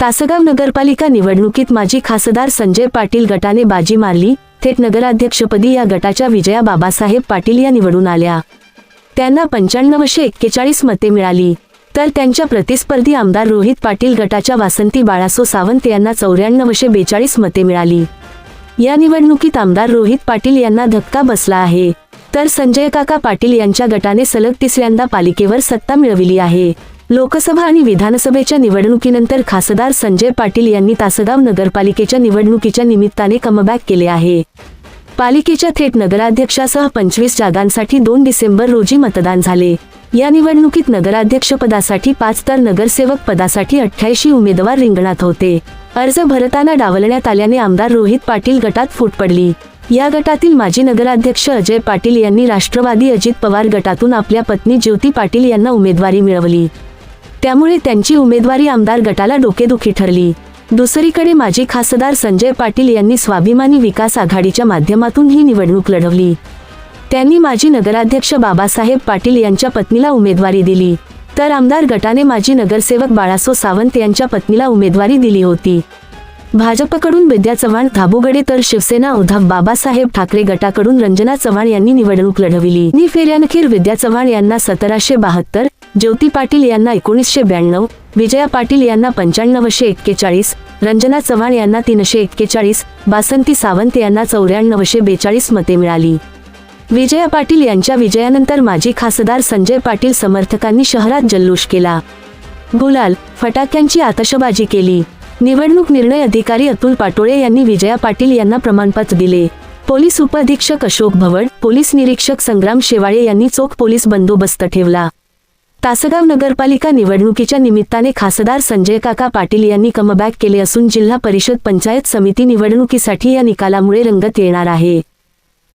तासगाव नगरपालिका निवडणुकीत माजी खासदार संजय पाटील गटाने बाजी मारली. थेट नगराध्यक्षपदी या गटाच्या विजया बाबासाहेब पाटील या निवडून आल्या. त्यांना पंच्याण्णवशे एक्केचाळीस मते मिळाली. तर त्यांच्या प्रतिस्पर्धी आमदार रोहित पाटील गटाच्या वासंती बाळासो सावंत यांना चौऱ्याण्णवशे बेचाळीस मते मिळाली. या निवडणुकीत आमदार रोहित पाटील यांना धक्का बसला आहे. तर संजय काका पाटील यांच्या गटाने सलग तिसऱ्यांदा पालिकेवर सत्ता मिळविली आहे. लोकसभा आणि विधानसभेच्या निवडणुकीनंतर खासदार संजय पाटील यांनी तासगाव नगरपालिकेच्या निवडणुकीच्या निमित्ताने कमबॅक केले आहे. पालिकेच्या थेट नगराध्यक्षासह पंचवीस जागांसाठी दोन डिसेंबर रोजी मतदान झाले. या निवडणुकीत नगराध्यक्षपदासाठी पाच तर नगरसेवक पदासाठी अठ्ठ्याऐंशी उमेदवार रिंगणात होते. अर्ज भरताना डावलण्यात आल्याने आमदार रोहित पाटील गटात फूट पडली. या गटातील माजी नगराध्यक्ष अजय पाटील यांनी राष्ट्रवादी अजित पवार गटातून आपल्या पत्नी ज्योती पाटील यांना उमेदवारी मिळवली. त्यामुळे त्यांची उमेदवारी आमदार गटाला डोकेदुखी ठरली. दुसरीकडे माजी खासदार संजय पाटील यांनी स्वाभिमानी विकास आघाडीच्या माध्यमातून ही निवडणूक लढवली. त्यांनी माजी नगराध्यक्ष बाबासाहेब पाटील यांच्या पत्नीला उमेदवारी दिली. तर आमदार गटाने माजी नगरसेवक बाळासो सावंत यांच्या पत्नीला उमेदवारी दिली होती. भाजपकडून विद्या चव्हाण धाबुगडे तर शिवसेना उद्धव बाबासाहेब ठाकरे गटाकडून रंजना चव्हाण यांनी निवडणूक लढविली. नि फेऱ्यानखेर विद्या चव्हाण यांना सतराशे बहात्तर ज्योती पाटील यांना एकोणीसशे ब्याण्णव विजया पाटील यांना पंच्याण्णवशे एक्केचाळीस रंजना चव्हाण यांना तीनशे एक्केचाळीस बासंती सावंत यांना चौऱ्याण्णवशे बेचाळीस मते मिळाली. विजया पाटील यांच्या विजयानंतर माजी खासदार संजय पाटील समर्थकांनी शहरात जल्लोष केला. गुलाल फटाक्यांची आतषबाजी केली. निवडणूक निर्णय अधिकारी अतुल पाटोळे यांनी विजया पाटील यांना प्रमाणपत्र दिले. पोलीस उपअधीक्षक अशोक भवड पोलीस निरीक्षक संग्राम शेवाळे यांनी चोख पोलीस बंदोबस्त ठेवला. तासगाव नगरपालिका निवडणुकीच्या निमित्ताने खासदार संजय काका पाटील यांनी कमबॅक केले असून जिल्हा परिषद पंचायत समिती निवडणुकीसाठी या निकालामुळे रंगत येणार आहे.